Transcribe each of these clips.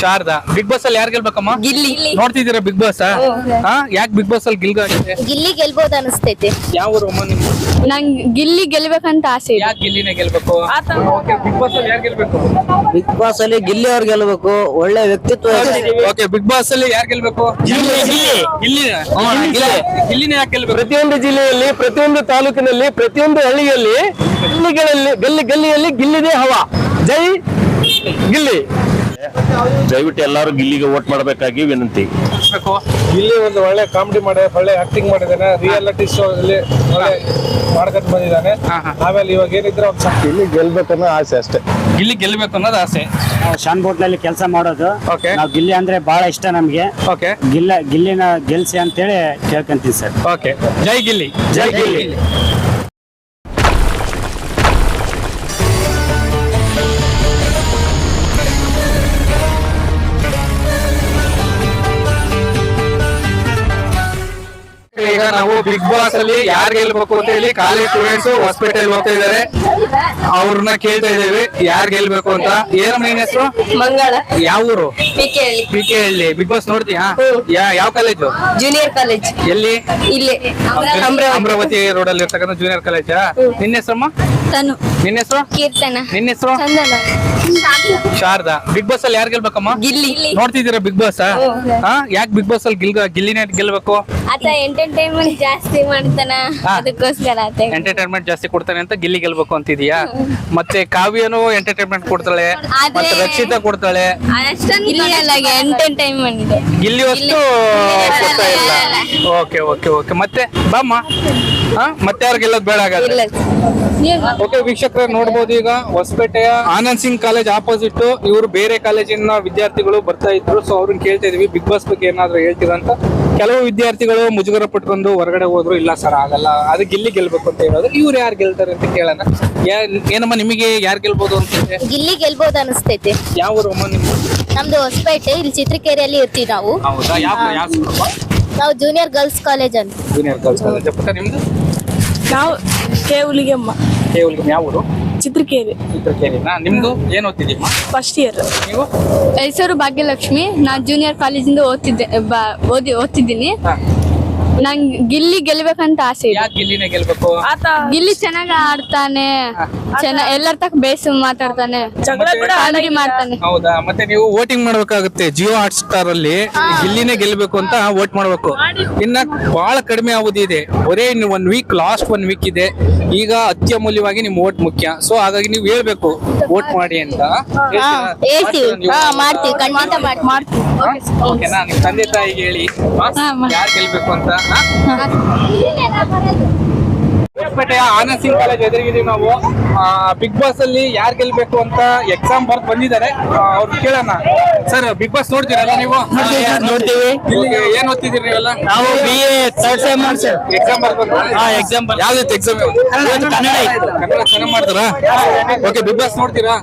Sharada. Big Boss ಅಲ್ಲಿ ಯಾರು ಗೆಲ್ಬೇಕಮ್ಮ? ಗಿಲ್ಲಿ. ನೋಡ್ತಿದ್ದೀರಾ ಬಿಗ್ ಬಾಸ್ ಹಾ ಯಾಕೆ ಬಿಗ್ ಬಾಸ್ ಅಲ್ಲಿ ಗಿಲ್ಗ ಗಿಲ್ಲಿ ಗೆಲ್ಬಹುದು ಅನಿಸ್ತೈತೆ. ಯಾವ ನಿಮ್ದು? ನಂಗೆ ಗಿಲ್ಲಿ ಗೆಲ್ಬೇಕಂತ ಆಸೆ ಇದೆ. ಯಾಕೆ ಗಿಲ್ಲಿನೇ ಗೆಲ್ಬೇಕು? ಓಕೆ ಬಿಗ್ ಬಾಸ್ ಅಲ್ಲಿ ಯಾರು ಗೆಲ್ಬೇಕು? ಬಿಗ್ ಬಾಸ್ ಅಲ್ಲಿ ಗಿಲ್ಲಿ ಅವ್ರು ಗೆಲ್ಬೇಕು. ಒಳ್ಳೆ ವ್ಯಕ್ತಿತ್ವ ಓಕೆ ಬಿಗ್ ಬಾಸ್ ಅಲ್ಲಿ ಯಾರು ಗೆಲ್ಬೇಕು? ಗಿಲ್ಲಿ ಗಿಲ್ಲಿ. ಗಿಲ್ಲಿನೇ. ಯಾಕೆ ಗೆಲ್ಬೇಕು? ಪ್ರತಿಯೊಂದು ಜಿಲ್ಲೆಯಲ್ಲಿ ಪ್ರತಿಯೊಂದು ತಾಲೂಕಿನಲ್ಲಿ ಪ್ರತಿಯೊಂದು ಹಳ್ಳಿಯಲ್ಲಿ ಗಿಲ್ಲಿಗಳಲ್ಲಿ ಗಲ್ಲಿ ಗಲ್ಲಿಯಲ್ಲಿ ಗಿಲ್ಲಿದೆ ಹವಾ. ಜೈ ಗಿಲ್ಲಿ. ದಯವಿಟ್ಟು ಎಲ್ಲರೂ ಗಿಲ್ಲಿಗೆ ವೋಟ್ ಮಾಡಬೇಕಾಗಿ ವಿನಂತಿ. ಇಲ್ಲಿ ಒಂದು ಒಳ್ಳೆ ಕಾಮಿಡಿ ಮಾಡಿ ಒಳ್ಳೆ ಆಕ್ಟಿಂಗ್ ಮಾಡಿದ್ದಾನೆ. ರಿಯಾಲಿಟಿ ಶೋ ಅಲ್ಲಿ ಒಳ್ಳೆ ಮಾಡ್ಕೊಂಡು ಬಂದಿದ್ದಾನೆ. ಆಮೇಲೆ ಇವಾಗ ಏನಿದ್ರೆ ಒಂದು ಗೆಲ್ಬೇಕು ಅನ್ನೋ ಆಸೆ ಅಷ್ಟೇ. ಗಿಲ್ಲಿ ಗೆಲ್ಬೇಕು ಅನ್ನೋದು ಆಸೆ. ಶಾನ್ ಬೋಟ್ನಲ್ಲಿ ಕೆಲಸ ಮಾಡೋದು. ನಾವು ಗಿಲ್ಲಿ ಅಂದ್ರೆ ಬಹಳ ಇಷ್ಟ ನಮ್ಗೆ. ಓಕೆ ಗಿಲ್ಲ ಗಿಲ್ಲಿನ ಗೆಲ್ಸಿ ಅಂತೇಳಿ ಕೇಳ್ಕೊಂತೀವಿ ಸರ್. ಓಕೆ ಜೈ ಗಿಲ್ಲಿ. ಜೈ ಗಿಲ್ಲಿ. ಬಿಗ್ ಬಾಸ್ ಅಲ್ಲಿ ಯಾರು ಗೆಲ್ಬೇಕು ಅಂತ ಹೇಳಿ ಕಾಲೇಜ್ ಸ್ಟೂಡೆಂಟ್ಸ್ ಹಾಸ್ಪಿಟಲ್ ಹೋಗ್ತಾ ಇದಾರೆ ಅವ್ರನ್ನ ಕೇಳ್ತಾ ಇದ್ದೇವೆ. ಯಾರು ಗೆಲ್ಬೇಕು ಅಂತ. ಏನಮ್ಮ ನಿನ್ ಹೆಸರು? ಮಂಗಳ. ಯಾವ ಊರು? P K Halli. P K Halli Bigg Boss ನೋಡ್ತೀಯಾ ಯಾ- ಯಾವ ಕಾಲೇಜು ಜೂನಿಯರ್ ಕಾಲೇಜ್ ಎಲ್ಲಿ? ಇಲ್ಲೇ. ಅಮರಾವತಿ. ರೋಡ್ ಅಲ್ಲಿ ಇರ್ತಕ್ಕಂಥ ಜೂನಿಯರ್ ಕಾಲೇಜಾ ನಿನ್ನ ಹೆಸರಮ್ಮ? ತನು. ನಿನ್ನ ಹೆಸರು? ಕೀರ್ತನ. ನಿನ್ನ ಹೆಸರು? ಚಂದನ. ಶಾರದಾ. ಬಿಗ್ ಬಾಸ್ ಅಲ್ಲಿ ಯಾರು ಗೆಲ್ಬೇಕಮ್ಮ? ಗಿಲ್ಲಿ. ನೋಡ್ತಿದ್ದೀರಾ ಬಿಗ್ ಬಾಸ್ ಹಾ ಯಾಕೆ ಬಿಗ್ ಬಾಸ್ ಅಲ್ಲಿ ಗಿಲ್ ಗಿಲ್ಲಿನೇ ಗೆಲ್ಬೇಕು? ಆತ ಎಂಟರ್ಟೈನ್ಮೆಂಟ್ ಜಾಸ್ತಿ ಮಾಡ್ತಾನ. ಅದಕ್ಕೋಸ್ಕರ ಆತ. ಎಂಟರ್ಟೈನ್ಮೆಂಟ್ ಜಾಸ್ತಿ ಕೊಡ್ತಾನೆ ಅಂತ ಗಿಲ್ಲಿ ಗೆಲ್ಬೇಕು ಅಂತಿದ್ಯಾ? ಮತ್ತೆ ಕಾವ್ಯನು ಎಂಟರ್ಟೈನ್ಮೆಂಟ್ ಕೊಡ್ತಾಳೆ. ಮತ್ತೆ ರಕ್ಷಿತಾ ಕೊಡ್ತಾಳೆ. ಗಿಲ್ಲಿ ಅಲ್ಲ ಎಂಟರ್ಟೈನ್ಮೆಂಟ್ ಇದೆ. ಗಿಲ್ಲಿ ಅಷ್ಟು ಕೊಡ್ತಾ ಇಲ್ಲ. Okay okay okay. ಮತ್ತೆ ಬಾಮ್ಮ? ಹಾ? ಮತ್ತೆ ಯಾರು ಗೆಲ್ಲೋದು ಬೇಡ ಹಾಗಾದ್ರೆ? ಇಲ್ಲ. ಓಕೆ ವೀಕ್ಷಕರ ನೋಡ್ಬೋದು ಈಗ ಹೊಸಪೇಟೆಯ ಆನಂದ್ ಸಿಂಗ್ ಕಾಲೇಜ್ ಆಪೋಸಿಟ್ ಇವರು ಬೇರೆ ಕಾಲೇಜಿನ ವಿದ್ಯಾರ್ಥಿಗಳು ಬರ್ತಾ ಇದ್ರು. ಸೊ ಅವ್ರನ್ನ ಕೇಳ್ತಾ ಇದೀವಿ. ಬಿಗ್ ಬಾಸ್ ಬಗ್ಗೆ ಏನಾದ್ರು ಹೇಳ್ತೀರಾ ಅಂತ? ಕೆಲವು ವಿದ್ಯಾರ್ಥಿಗಳು ಮುಜುಗರ ಪಟ್ಕೊಂಡು ಹೊರಗಡೆ ಹೋದ್ರು. ಇಲ್ಲ ಸರ್ ಆಗಲ್ಲ. ಅದು ಗಿಲ್ಲಿ ಗೆಲ್ಬೇಕು ಅಂತ ಹೇಳೋದು. ಇವ್ರು ಯಾರು ಗೆಲ್ತಾರೆ ಅಂತ ಕೇಳೋಣ. ಯಾ- ಏನಮ್ಮ ನಿಮಗೆ ಯಾರು ಗೆಲ್ಬೋದು ಅಂತ ಗಿಲ್ಲಿ ಗೆಲ್ಬಹುದು ಅನಿಸ್ತೈತೆ. ಯಾವ ಊರು ಅಮ್ಮ ನಿಮ್ದು? ನಮ್ದು ಹೊಸಪೇಟೆ. ಇಲ್ಲಿ ಚಿತ್ರಕೆರೆಯಲ್ಲಿ ಇರ್ತೀವಿ ನಾವು. ಹೌದಾ? ಯಾವ ಯಾವ ನಾವು ಜೂನಿಯರ್ ಗರ್ಲ್ಸ್ ಕಾಲೇಜ್ ಅಂತ. ಜೂನಿಯರ್ ಗರ್ಲ್ಸ್ ಕಾಲೇಜ್ ನಿಮ್ದು? ನಾವು ಕೇವಲಿಗೆಮ್ಮ ಕೇವಲ ಯಾವ ಊರು ಚಿತ್ರಕೇರಿ. ಚಿತ್ರಕೇರಿನಾ ನಿಮ್ದು? ಏನ್ ಓದ್ತಿದ್ದೀಮ್ಮ ಫಸ್ಟ್ ಇಯರ್ ನೀವು? ಹೆಸರು ಭಾಗ್ಯಲಕ್ಷ್ಮಿ. ನಾನು ಜೂನಿಯರ್ ಕಾಲೇಜಿಂದ ಓದ್ತಿದ್ದೆ ಬ- ಓದಿ ಓದ್ತಿದ್ದೀನಿ. ಹಾ. ನಂಗೆ ಗಿಲ್ಲಿ ಗೆಲ್ಬೇಕಂತ ಆಸೆ ಇದೆ. ಯಾಕೆ ಗಿಲ್ಲಿನೇ ಗೆಲ್ಬೇಕು? ಗಿಲ್ಲಿ ಚೆನ್ನಾಗ್ ಆಡ್ತಾನೆ ಚೆನ್ನ ಎಲ್ಲರ ತಕ್ಕ ಬೇಸು ಮಾತಾಡ್ತಾನೆ ಕಾಮಿಡಿ ಮಾಡ್ತಾನೆ. ಹೌದಾ? ಮತ್ತೆ ನೀವು ವೋಟಿಂಗ್ ಮಾಡ್ಬೇಕಾಗುತ್ತೆ. ಜಿಯೋ ಹಾಟ್ ಸ್ಟಾರ್ ಅಲ್ಲಿ ಗಿಲ್ಲಿನೇ ಗೆಲ್ಬೇಕು ಅಂತ ವೋಟ್ ಮಾಡ್ಬೇಕು. ಇನ್ನ ಬಹಳ ಕಡಿಮೆ ಅವಧಿ ಇದೆ. ಬರೇ ಇನ್ನು one week last one week ಇದೆ. ಈಗ ಅತ್ಯಮೂಲ್ಯವಾಗಿ ನಿಮ್ ಓಟ್ ಮುಖ್ಯ. ಸೊ ಹಾಗಾಗಿ ನೀವು ಹೇಳ್ಬೇಕು ಓಟ್ ಮಾಡಿ ಅಂತ. ಹೇಳ್ತೀರಾ? ಹೇಳ್ತೀವಿ. ಮಾಡ್ತೀರಾ ನೀವು? ಹಾ ಮಾಡ್ತೀವಿ. ಖಂಡಿತ ಮಾಡ್ತೀವಿ. ಹಾ? ಓಕೆನಾ ನಿಮ್ ತಂದೆ ತಾಯಿಗೆ ಹೇಳಿ. ಯಾರು ಗೆಲ್ಬೇಕು ಅಂತ? ಹಾ? ಹೊಸಪೇಟೆಯ ಆನಂದ್ ಸಿಂಗ್ ಕಾಲೇಜ್ ಎದುರಿಗಿದೀವಿ ನಾವು. ಬಿಗ್ ಬಾಸ್ ಅಲ್ಲಿ ಯಾರು ಗೆಲ್ಬೇಕು ಅಂತ ಎಕ್ಸಾಮ್ ಬರ್ದು ಬಂದಿದ್ದಾರೆ. ಅವ್ರು ಕೇಳೋಣ. ಸರ್ ಬಿಗ್ ಬಾಸ್ ನೋಡ್ತೀರಲ್ಲ ನೀವು? ನೋಡ್ತೀವಿ. ಇಲ್ಲಿ ಏನ್ ಓದ್ತಿದ್ದೀರಿ ನೀವೆಲ್ಲ ನಾವು B A third sem exam ಬರ್ದ್ ಹಾ, ಎಕ್ಸಾಮ್ ಯಾವ್ದಿತ್ತು ಎಕ್ಸಾಮ್ ಕನ್ನಡ. ಕನ್ನಡ ಚೆನ್ನಾಗ್ ಮಾಡ್ತಾರಾ? ಓಕೆ ಬಿಗ್ ಬಾಸ್ ನೋಡ್ತೀರಾ?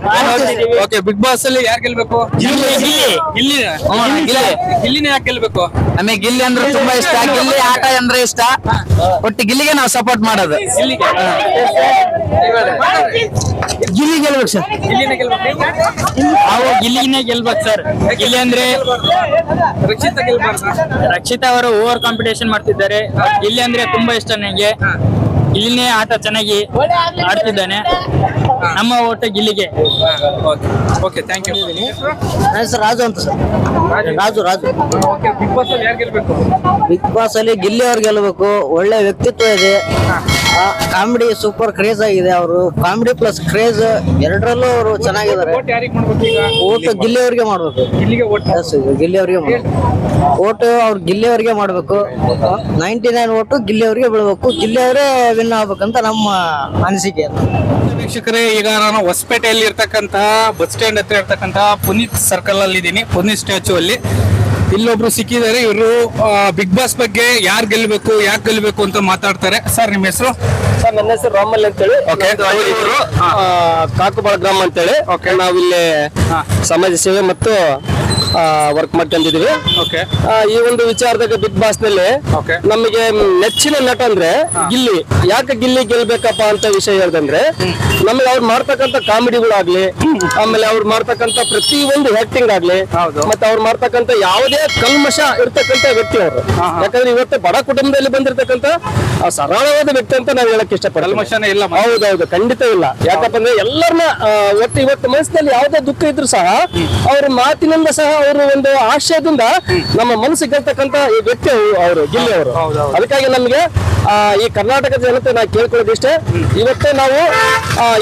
ಓಕೆ ಬಿಗ್ ಬಾಸ್ ಅಲ್ಲಿ ಯಾರು ಗೆಲ್ಬೇಕು. ಇಲ್ಲಿ. ಇಲ್ಲಿನೇ? ಯಾಕೆ ಗೆಲ್ಬೇಕು? ನಮಗೆ ಗಿಲ್ಲಿ ಅಂದ್ರೆ ತುಂಬಾ ಇಷ್ಟ ಗಿಲ್ಲಿ ಆಟ ಅಂದ್ರೆ ಇಷ್ಟ. ಒಟ್ಟು ಗಿಲ್ಲಿಗೆ ನಾವು ಸಪೋರ್ಟ್ ಮಾಡೋದು. ಇಲ್ಲಿಗೆ ಗಿಲ್ಲಿ ಗೆಲ್ಬೇಕು ಸರ್. ಇಲ್ಲಿನೇ ಗೆಲ್ಬೇಕು ನಾವು ಗಿಲ್ಲಿನೇ ಗೆಲ್ಬೇಕು ಸರ್. ಗಿಲ್ಲಿ ಅಂದ್ರೆ ರಕ್ಷಿತ ಅವರು ಓವರ್ ಕಾಂಪಿಟೇಷನ್ ಮಾಡ್ತಿದ್ದಾರೆ. ಗಿಲ್ಲಿ ಅಂದ್ರೆ ತುಂಬಾ ಇಷ್ಟ ನನಗೆ ಇಲ್ಲಿನೇ ಆಟ ಚೆನ್ನಾಗಿ ಆಡ್ತಿದ್ದಾನೆ. ನಮ್ಮ ಓಟ ಗಿಲ್ಲಿಗೆ. Okay thank you sir Raju ಅಂತ sir. Raju. Raju okay Bigg Boss ಅಲ್ಲಿ ಯಾರು ಗೆಲ್ಬೇಕು? ಬಿಗ್ ಬಾಸ್ ಅಲ್ಲಿ ಗಿಲ್ಲಿ ಅವ್ರು ಗೆಲ್ಲಬೇಕು ಒಳ್ಳೆ ವ್ಯಕ್ತಿತ್ವ ಇದೆ. ಕಾಮಿಡಿ ಸೂಪರ್ ಕ್ರೇಜ್ ಆಗಿದೆ ಅವರು. ಕಾಮಿಡಿ ಪ್ಲಸ್ ಕ್ರೇಜ್ ಎರಡರಲ್ಲೂ ಅವರು ಚೆನ್ನಾಗಿದ್ದಾರೆ. ಓಟ್ ಯಾರಿಗೆ ಮಾಡ್ಬೇಕು ಈಗ? ಓಟು ಗಿಲ್ಲಿ ಅವರಿಗೆ ಮಾಡ್ಬೇಕು. ಗಿಲ್ಲಿ ಅವರಿಗೆ ಮಾಡ್ಬೇಕು. ಓಟು ಅವ್ರು ಗಿಲ್ಲಿ ಅವರಿಗೆ ಮಾಡ್ಬೇಕು. ನೈಂಟಿ ನೈನ್ ಓಟು ಗಿಲ್ಲಿ ಅವರಿಗೆ ಬೀಳ್ಬೇಕು. ಗಿಲ್ಲಿ ಅವರೇ ವಿನ್ ಆಗ್ಬೇಕಂತ ನಮ್ಮ ಅನಿಸಿಕೆ. ವೀಕ್ಷಕರೇ ಈಗ ನಾನು ಹೊಸಪೇಟೆಯಲ್ಲಿ ಇರ್ತಕ್ಕಂತಹ ಬಸ್ ಸ್ಟ್ಯಾಂಡ್ ಹತ್ರ ಇರ್ತಕ್ಕಂತಹ ಪುನೀತ್ ಸರ್ಕಲ್ ಅಲ್ಲಿ ಇದ್ದೀನಿ ಪುನೀತ್ ಸ್ಟ್ಯಾಚು ಅಲ್ಲಿ. ಇಲ್ಲೊಬ್ರು ಸಿಕ್ಕಿದ್ದಾರೆ ಇವರು ಬಿಗ್ ಬಾಸ್ ಬಗ್ಗೆ ಯಾರು ಗೆಲ್ಬೇಕು ಯಾಕೆ ಗೆಲ್ಬೇಕು ಅಂತ ಮಾತಾಡ್ತಾರೆ. ಸರ್ ನಿಮ್ಮ ಹೆಸರು? ಸರ್ ನನ್ನ ಹೆಸರು ರಾಮಲ್ ಅಂತೇಳಿ. Okay. ಕಾಕುಬಾಳ ಗ್ರಾಮ ಅಂತೇಳಿ. ಹೇಳಿ ನಾವಿಲ್ಲಿ. ಸಮಾಜ ಸೇವೆ ಮತ್ತು ವರ್ಕ್ ಮಾಡ್ಕೊಂಡಿದೀವಿ ಓಕೆ ಆ, ಈ ಒಂದು ವಿಚಾರದಾಗ ಬಿಗ್ ಬಾಸ್ನಲ್ಲಿ. ನಮಗೆ ನೆಚ್ಚಿನ ನಟ ಅಂದ್ರೆ ಗಿಲ್ಲಿ. ಯಾಕೆ ಗಿಲ್ಲಿ ಗೆಲ್ಬೇಕಪ್ಪ ಅಂತ ವಿಷಯ ಹೇಳ್ದಂದ್ರೆ ನಮಗೆ ಅವ್ರು ಮಾಡ್ತಕ್ಕಂಥ ಕಾಮಿಡಿಗಳಾಗ್ಲಿ ಆಮೇಲೆ ಅವ್ರು ಮಾಡ್ತಕ್ಕಂಥ ಪ್ರತಿ ಒಂದು ಆಕ್ಟಿಂಗ್ ಆಗ್ಲಿ ಹೌದು. ಮತ್ತೆ ಅವ್ರು ಮಾಡ್ತಕ್ಕಂಥ ಯಾವುದೇ ಕಲ್ಮಶ ಇರ್ತಕ್ಕಂಥ ವ್ಯಕ್ತಿ ಅವರು. ಯಾಕಂದ್ರೆ ಇವತ್ತು ಬಡ ಕುಟುಂಬದಲ್ಲಿ ಬಂದಿರತಕ್ಕಂಥ ಸರಳವಾದ ವ್ಯಕ್ತಿ ಅಂತ ನಾವು ಹೇಳಕ್ ಇಷ್ಟಪಡಲ್ಲ. ಇಲ್ಲ. ಹೌದೌದು ಖಂಡಿತ ಇಲ್ಲ. ಯಾಕಪ್ಪ ಅಂದ್ರೆ ಎಲ್ಲರನ್ನ ಒಟ್ಟು ಇವತ್ತು ಮನಸ್ಸಿನಲ್ಲಿ ಯಾವುದೇ ದುಃಖ ಇದ್ರು ಸಹ ಅವ್ರ ಮಾತಿನಿಂದ ಸಹ ಅವರು ಒಂದು ಆಶಯದಿಂದ ನಮ್ಮ ಮನಸ್ಸಿಗೆ ಗೆಲ್ತಕ್ಕಂತ ಈ ವ್ಯಕ್ತಿ ಅವರು ಗಿಲ್ಲಿ ಅವರು. ಅದಕ್ಕಾಗಿ ನಮಗೆ ಈ ಕರ್ನಾಟಕದ ಜನತೆ ನಾವು ಕೇಳ್ಕೊಳ್ಳೋದಿಷ್ಟೇ. ಇವತ್ತೇ ನಾವು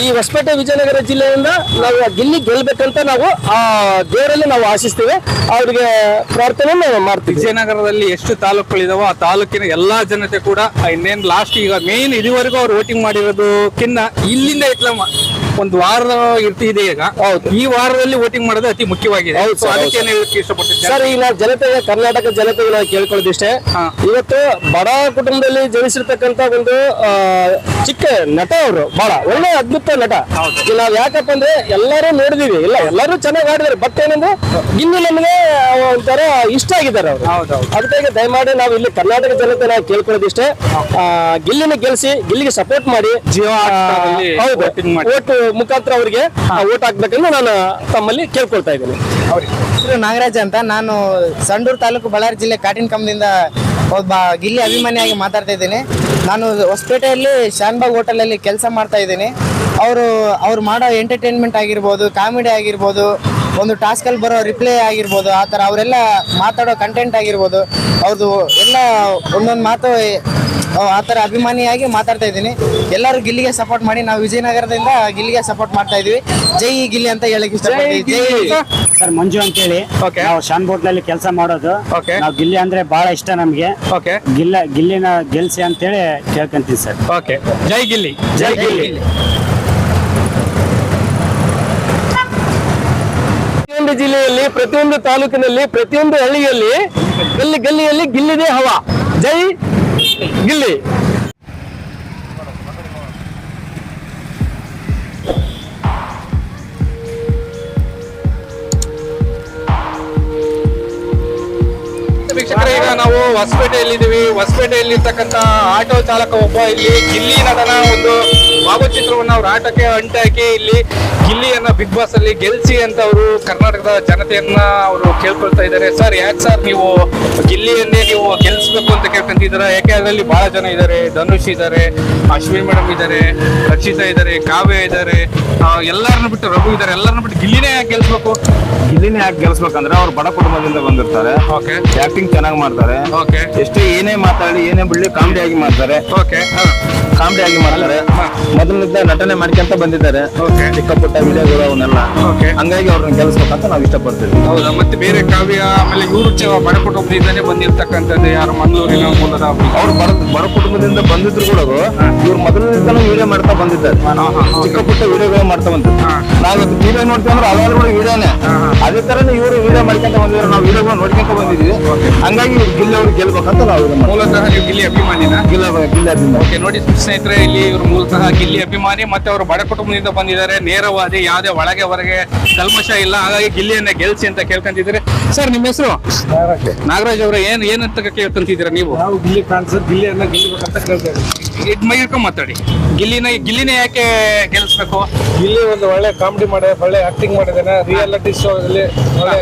ಈ ಹೊಸಪೇಟೆ ವಿಜಯನಗರ ಜಿಲ್ಲೆಯಿಂದ ನಾವು ಗಿಲ್ಲಿ ಗೆಲ್ಬೇಕಂತ ನಾವು ಆ ದೇವರಲ್ಲಿ ನಾವು ಆಶಿಸ್ತೇವೆ. ಅವ್ರಿಗೆ ಪ್ರಾರ್ಥನೆ ಮಾಡ್ತೀವಿ. ವಿಜಯನಗರದಲ್ಲಿ ಎಷ್ಟು ತಾಲೂಕುಗಳಿದಾವೋ ಆ ತಾಲೂಕಿನ ಎಲ್ಲಾ ಜನತೆ ಕೂಡ ಇನ್ನೇನ್ ಲಾಸ್ಟ್ ಈಗ ಮೇನ್ ಇದುವರೆಗೂ ಅವ್ರು ವೋಟಿಂಗ್ ಕಿನ್ನ ಇಲ್ಲಿಂದ ಇಟ್ಲ ಒಂದು ವಾರ ಇರ್ತಿದೆ ಈಗ. ಈ ವಾರದಲ್ಲಿ ವೋಟಿಂಗ್ ಮಾಡೋದು ಅತಿ ಮುಖ್ಯವಾಗಿದೆ. ಅದಕ್ಕೆ ಹೇಳಕ್ಕೆ ಇಷ್ಟಪಡ್ತೀನಿ ಸರ್ ಈಗ ನಾವು ಜನತೆ ಕರ್ನಾಟಕ ಜನತೆಗೆ ನಾವು ಕೇಳ್ಕೊಳ್ಳೋದಿಷ್ಟೇ. ಇವತ್ತು ಬಡ ಕುಟುಂಬದಲ್ಲಿ ಜನಿಸಿರ್ತಕ್ಕಂತ ಒಂದು ಚಿಕ್ಕ ನಟ ಅವರು ಬಹಳ ಒಳ್ಳೆ ಅದ್ಭುತ ನಟ. ನಾವು ಯಾಕಪ್ಪ ಅಂದ್ರೆ ಎಲ್ಲರೂ ನೋಡಿದೀವಿ. ಇಲ್ಲ ಎಲ್ಲರೂ ಚೆನ್ನಾಗಿ ಆಡಿದಾರೆ ಬಟ್ ಏನಂದ್ರೆ ಇನ್ನು ನಮಗೆ ಒಂಥರ ಇಷ್ಟ ಆಗಿದ್ದಾರೆ ಅವರು. ಅದಕ್ಕಾಗಿ ದಯಮಾಡಿ ನಾವು ಇಲ್ಲಿ ಕರ್ನಾಟಕ ಜನತೆ ನಾವು ಕೇಳ್ಕೊಳ್ಳೋದಿಷ್ಟೇ ಗಿಲ್ಲಿನ ಗೆಲ್ಸಿ ಗಿಲ್ಲಿಗೆ ಸಪೋರ್ಟ್ ಮಾಡಿ. ಜೀವ ಹೌದು. ಮುಖಾಂತರ ಅವರಿಗೆ ಓಟ್ ಹಾಕ್ಬೇಕಂದ್ರೆ ನಾನು ತಮ್ಮಲ್ಲಿ ಕೇಳ್ಕೊಳ್ತಾ ಇದ್ದೀನಿ. ಹೆಸರು ನಾಗರಾಜ್ ಅಂತ. ನಾನು ಸಂಡೂರು ತಾಲೂಕು ಬಳ್ಳಾರಿ ಜಿಲ್ಲೆ ಕಾಟಿನ ಕಂಬದಿಂದ ಒಬ್ಬ ಗಿಲ್ಲಿ ಅಭಿಮಾನಿಯಾಗಿ ಮಾತಾಡ್ತಾ ಇದ್ದೀನಿ. ನಾನು ಹೊಸಪೇಟೆಯಲ್ಲಿ ಶಾನ್ಬಾಗ್ ಹೋಟೆಲಲ್ಲಿ ಕೆಲಸ ಮಾಡ್ತಾ ಇದ್ದೀನಿ. ಅವರು ಅವ್ರು ಮಾಡೋ ಎಂಟರ್ಟೈನ್ಮೆಂಟ್ ಆಗಿರ್ಬೋದು ಕಾಮಿಡಿ ಆಗಿರ್ಬೋದು ಒಂದು ಟಾಸ್ಕಲ್ಲಿ ಬರೋ ರಿಪ್ಲೈ ಆಗಿರ್ಬೋದು ಆ ಥರ ಅವರೆಲ್ಲ ಮಾತಾಡೋ ಕಂಟೆಂಟ್ ಆಗಿರ್ಬೋದು ಅವ್ರದ್ದು ಎಲ್ಲ ಒಂದೊಂದು ಮಾತು ಆ ಥರ ಅಭಿಮಾನಿಯಾಗಿ ಮಾತಾಡ್ತಾ ಇದ್ದೀನಿ. ಎಲ್ಲರೂ ಗಿಲ್ಲಿಗೆ ಸಪೋರ್ಟ್ ಮಾಡಿ ನಾವು ವಿಜಯನಗರದಿಂದ ಗಿಲ್ಲಿಗೆ ಸಪೋರ್ಟ್ ಮಾಡ್ತಾ ಇದೀವಿ ಜೈ ಗಿಲ್ಲಿ ಅಂತ ಹೇಳಕ್ ಇಷ್ಟಪಡ್ತೀವಿ ಜೈ ಸರ್ ಮಂಜು ಅಂತೇಳಿ. ಹೇಳಿ ನಾವು ಶಾನ್ ಬೋಟ್ನಲ್ಲಿ ಕೆಲಸ ಮಾಡೋದು. ನಾವು ಗಿಲ್ಲಿ ಅಂದ್ರೆ ಬಹಳ ಇಷ್ಟ ನಮ್ಗೆ. ಓಕೆ ಗಿಲ್ಲ ಗಿಲ್ಲಿನ ಗೆಲ್ಸಿ ಅಂತೇಳಿ ಕೇಳ್ಕೊಂತೀವಿ ಸರ್. ಓಕೆ ಜೈ ಗಿಲ್ಲಿ. ಜೈ ಗಿಲ್ಲಿ. ಜಿಲ್ಲೆಯಲ್ಲಿ ಪ್ರತಿಯೊಂದು ತಾಲೂಕಿನಲ್ಲಿ, ಪ್ರತಿಯೊಂದು ಹಳ್ಳಿಯಲ್ಲಿ ಗಲ್ಲಿ ಗಲ್ಲಿಯಲ್ಲಿ ಗಿಲ್ಲಿದೆ ಹವಾ. ಜೈ ಗಿಲ್ಲಿ. ವೀಕ್ಷಕರೇ, ಈಗ ನಾವು ಹೊಸಪೇಟೆಯಲ್ಲಿ ಇದ್ದೀವಿ ಹೊಸಪೇಟೆಯಲ್ಲಿ ಇರ್ತಕ್ಕಂಥ ಆಟೋ ಚಾಲಕ ಒಬ್ಬ ಇಲ್ಲಿ ಗಿಲ್ಲಿ ನಟನ ಒಂದು ಭಾವಚಿತ್ರವನ್ನ ಅವ್ರ ಆಟಕ್ಕೆ ಅಂಟಾಕಿ ಇಲ್ಲಿ ಗಿಲ್ಲಿಯನ್ನ ಬಿಗ್ ಬಾಸ್ ಅಲ್ಲಿ ಗೆಲ್ಸಿ ಅಂತ ಅವರು ಕರ್ನಾಟಕದ ಜನತೆಯನ್ನ ಅವರು ಕೇಳ್ಕೊಳ್ತಾ ಇದ್ದಾರೆ. ಸರ್ ಯಾಕೆ ಸರ್ ನೀವು ಗಿಲ್ಲಿಯನ್ನೇ ನೀವು ಗೆಲ್ಸ್ಬೇಕು ಅಂತ ಕೇಳ್ಕೊಂತಿದ್ದೀರಾ? ಯಾಕೆ ಅದರಲ್ಲಿ ಬಹಳ ಜನ ಇದ್ದಾರೆ. ಧನುಷ್ ಇದ್ದಾರೆ ಅಶ್ವಿನ್ ಮೇಡಮ್ ಇದ್ದಾರೆ ರಕ್ಷಿತಾ ಇದ್ದಾರೆ ಕಾವ್ಯ ಇದ್ದಾರೆ. ಎಲ್ಲರನ್ನ ಬಿಟ್ಟು ರಘು ಇದ್ದಾರೆ. ಎಲ್ಲರನ್ನ ಬಿಟ್ಟು ಗಿಲ್ಲಿನೇ ಯಾಕೆ ಗೆಲ್ಸ್ಬೇಕು? ಗಿಲ್ಲಿನೇ ಯಾಕೆ ಗೆಲ್ಸ್ಬೇಕಂದ್ರೆ ಅವ್ರು ಬಡ ಕುಟುಂಬದಿಂದ ಬಂದಿರ್ತಾರೆ. ಓಕೆ. ಆಕ್ಟಿಂಗ್ ಚೆನ್ನಾಗಿ ಮಾಡ್ತಾರೆ. ಓಕೆ. ಎಷ್ಟೇ ಏನೇ ಮಾತಾಡಿ ಏನೇ ಬಿಡ್ಲಿ ಕಾಮಿಡಿ ಆಗಿ ಮಾಡ್ತಾರೆ. ಓಕೆ. ಕಾಮಿಡಿ ಆಗಿ ಮಾಡ್ತಾರೆ. ಮೊದಲಿಂದ ಮೊದಲಿನಿಂದ ನಟನೆ ಮಾಡ್ಕೊಂತ ಬಂದಿದ್ದಾರೆ. ಚಿಕ್ಕ ಪುಟ್ಟ ವಿಡಿಯೋಗಳು ಅವನ್ನೆಲ್ಲ. ಹಂಗಾಗಿ ಅವ್ರನ್ನ ಗೆಲ್ಸ್ಬೇಕಂತ ನಾವು ಇಷ್ಟಪಡ್ತೀವಿ. ಹೌದಾ? ಮತ್ತೆ ಬೇರೆ ಕಾವ್ಯ ಆಮೇಲೆ ಇವರು ಬಡ ಕುಟುಂಬದಿಂದಾನೇ ಬಂದಿರ್ತಕ್ಕಂಥದ್ದು ಯಾರು? ಮಂಗಳೂರಿನ ಮೂಲದ ಅವ್ರು ಬಡ ಬಡ ಕುಟುಂಬದಿಂದ ಬಂದಿದ್ರು ಕೂಡ ಇವ್ರು ಮೊದಲಿನಿಂದಲೂ ವಿಡಿಯೋ ಮಾಡ್ತಾ ಬಂದಿದ್ದಾರೆ. ಚಿಕ್ಕ ಪುಟ್ಟ ವಿಡಿಯೋಗಳು ಮಾಡ್ತಾ ಬಂದ್ರು ನಾವು ವಿಡಿಯೋ ನೋಡ್ತೀವಿ ಅಂದ್ರೆ ಹಲವಾರು ಕೂಡ ವಿಡಿಯೋನೇ. ಅದೇ ತರನೇ ಇವರು ವಿಡಿಯೋ ಮಾಡ್ಕೊಂತ ಬಂದಿದ್ರು ನಾವು ವಿಡಿಯೋಗಳು ನೋಡ್ಕೊಂತ ಬಂದಿದ್ದೀವಿ. ಹಂಗಾಗಿ ಇವ್ರು ಗಿಲ್ಲಿ ಅವ್ರು ಗೆಲ್ಬೇಕಂತ ನಾವು ಮೂಲತಃ ನೀವು ಗಿಲ್ಲಿ ಅಭಿಮಾನಿನ? ಗಿಲ್ಲ ಗಿಲ್ಲ ನೋಡಿ ಸ್ನೇಹಿತರೆ ಇಲ್ಲಿ ಇವರು ಮೂಲತಃ ಗಿಲ್ಲಿ ಅಭಿಮಾನಿ ಮತ್ತೆ ಅವರು ಬಡ ಕುಟುಂಬದಿಂದ ಬಂದಿದ್ದಾರೆ. ನೇರವಾದಿ ಯಾವುದೇ ಒಳಗೆ ಹೊರಗೆ ಕಲ್ಮಶ ಇಲ್ಲ. ಹಾಗಾಗಿ ಗಿಲ್ಲಿಯನ್ನ ಗೆಲ್ಸಿ ಅಂತ ಕೇಳ್ಕೊಂತಿದ್ರೆ ಸರ್ ನಿಮ್ಮ ಹೆಸರು? ನಾಗರಾಜ್. ಅವರು ಏನ್ ಏನಂತ ಕೇಳ್ಕೊಂತಿದ್ದೀರಾ ನೀವು? ನಾವು ಗಿಲ್ಲಿ ಫ್ಯಾನ್ಸ್ ಗಿಲ್ಲಿಯನ್ನ ಗೆಲ್ಲಬೇಕಂತ ಕೇಳ್ತೇವೆ ಇದ್ ಮೈರ್ಕೊಂಡ್ ಮಾತಾಡಿ. ಗಿಲ್ಲಿನ ಗಿಲ್ಲಿನ ಯಾಕೆ ಗೆಲ್ಸ್ಬೇಕು? ಗಿಲ್ಲಿ ಒಂದು ಒಳ್ಳೆ ಕಾಮಿಡಿ ಮಾಡಿ ಒಳ್ಳೆ ಆಕ್ಟಿಂಗ್ ಮಾಡಿದ್ದಾನೆ. ರಿಯಾಲಿಟಿ ಶೋ ಅಲ್ಲಿ ಒಳ್ಳೆ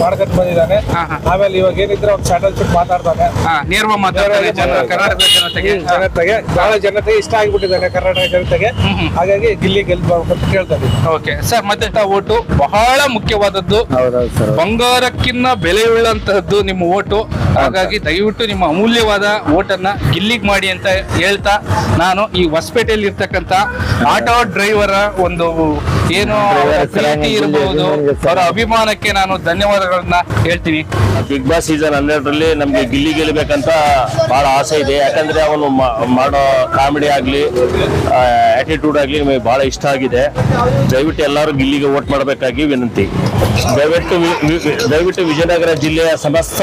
ಮಾಡ್ಕೊಂಡು ಬಂದಿದ್ದಾನೆ. ಹಾ, ಹಾ. ಆಮೇಲೆ ಇವಾಗ ಏನಿದ್ರೆ ಅವ್ನು ಚಾನಲ್ ಚಿಟ್ ಮಾತಾಡ್ತಾನೆ. ಹಾ ನೇರವಾಗಿ ಮಾತಾಡ್ತಾರೆ ಜನ ಕರ್ನಾಟಕದ ಜನತೆಗೆ. ಬಹಳ ಜನತೆಗೆ. ಇಷ್ಟ ಆಗಿಬಿಟ್ಟಿದ್ದಾನೆ ಕರ್ನಾಟಕ ಜನತೆಗೆ. ಹಾಗಾಗಿ ಗಿಲ್ಲಿ ಗೆಲ್ಬೇಕು ಅಂತ ಕೇಳ್ತಾರೆ ಓಕೆ. ಸರ್ ಮತ್ತೆ ಓಟು ಬಹಳ ಮುಖ್ಯವಾದದ್ದು. ಬಂಗಾರಕ್ಕಿನ್ನ ಬೆಲೆಯುಳ್ಳಂತಹದ್ದು ನಿಮ್ಮ ಓಟು. ಹಾಗಾಗಿ ದಯವಿಟ್ಟು ನಿಮ್ಮ ಅಮೂಲ್ಯವಾದ ಓಟನ್ನ ಗಿಲ್ಲಿಗ್ ಮಾಡಿ ಅಂತ ಹೇಳ್ತಾ ನಾನು ಈ ಹೊಸಪೇಟೆಯಲ್ಲಿ ಇರ್ತಕ್ಕಂತ ಆಟೋ ಡ್ರೈವರ್ ಒಂದು ಏನು ಪ್ರೀತಿ ಇರಬಹುದು ಅವರ ಅಭಿಮಾನಕ್ಕೆ ನಾನು ಧನ್ಯವಾದಗಳನ್ನ ಹೇಳ್ತೀನಿ. ಬಿಗ್ ಬಾಸ್ ಸೀಸನ್ ಹನ್ನೆರಡರಲ್ಲಿ ನಮ್ಗೆ ಗಿಲ್ಲಿ ಗೆಲ್ಲಬೇಕಂತ ಬಹಳ ಆಸೆ ಇದೆ. ಯಾಕಂದ್ರೆ ಅವನು ಮಾಡೋ ಕಾಮಿಡಿ ಆಗ್ಲಿ ಆಟಿಟ್ಯೂಡ್ ಆಗ್ಲಿ ನಮಗೆ ಬಹಳ ಇಷ್ಟ ಆಗಿದೆ. ದಯವಿಟ್ಟು ಎಲ್ಲರೂ ಗಿಲ್ಲಿಗೆ ವೋಟ್ ಮಾಡಬೇಕಾಗಿ ವಿನಂತಿ. ದಯವಿಟ್ಟು ದಯವಿಟ್ಟು ವಿಜಯನಗರ ಜಿಲ್ಲೆಯ ಸಮಸ್ತ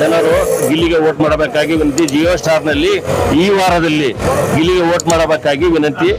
ಜನರು ಗಿಲ್ಲಿಗೆ ವೋಟ್ ಮಾಡಬೇಕಾಗಿ ವಿನಂತಿ. ಜಿಯೋ ಸ್ಟಾರ್ನಲ್ಲಿ ಈ ವಾರದಲ್ಲಿ ಗಿಲ್ಲಿಗೆ ವೋಟ್ ಮಾಡಬೇಕಾಗಿ ವಿನಂತಿ.